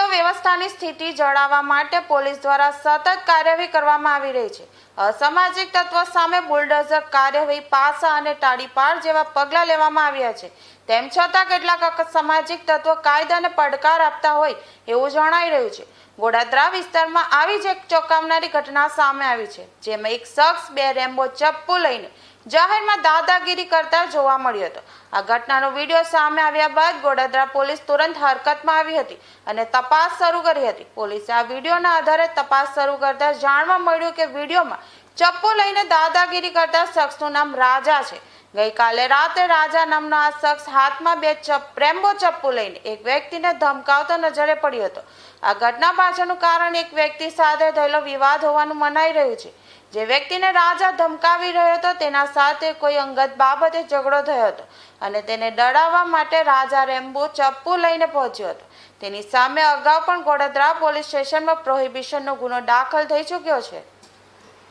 કાયદાની સ્થિતિ જળાવવા માટે પોલીસ દ્વારા સતત કાર્યવાહી કરવામાં આવી રહી છે. અસામાજિક તત્વ સામે બુલડોઝર કાર્યવાહી પાસા અને ટાળીપાર જેવા પગલાં લેવામાં આવ્યા છે. તેમ છતાં કેટલાક સામાજિક તત્વો કાયદાને પડકાર આપતા હોય એવું જણાઈ રહ્યું છે. ગોડાદરા વિસ્તારમાં આવી જ એક ચોંકાવનારી ઘટના સામે આવી છે, જેમાં એક શખ્સ બે રેમ્બો ચપ્પુ લઈને જાહેરમાં દાદાગીરી કરતા જોવા મળ્યો હતો. આ ઘટનાનો વીડિયો સામે આવ્યા બાદ ગોડાદરા પોલીસ તુરંત હરકતમાં આવી હતી અને તપાસ શરૂ કરી હતી. પોલીસે આ વિડીયોના આધારે તપાસ શરૂ કરતા જાણવા મળ્યું કે વિડીયોમાં ચપ્પો લઈને દાદાગીરી કરતા શખ્સનું નામ રાજા છે. ગઈકાલે રાતે રાજા નામનો આ શખ્સ હાથમાં બે પ્રેમ્બો રેમ્બો ચપ્પુ લઈને એક વ્યક્તિને ધમકાવતો નજરે પડ્યો હતો. આ ઘટના પાછળનું કારણ એક વ્યક્તિ સાથે થયેલો વિવાદ હોવાનું મનાઈ રહ્યું છે. જે વ્યક્તિને રાજા ધમકાવી રહ્યો હતો, તેના સાથે કોઈ અંગત બાબતે ઝઘડો થયો હતો અને તેને ડરાવવા માટે રાજા રેમ્બો ચપ્પુ લઈને પહોંચ્યો હતો. તેની સામે અગાઉ પણ ગોડોદરા પોલીસ સ્ટેશનમાં પ્રોહિબિશનનો ગુનો દાખલ થઈ ચૂક્યો છે.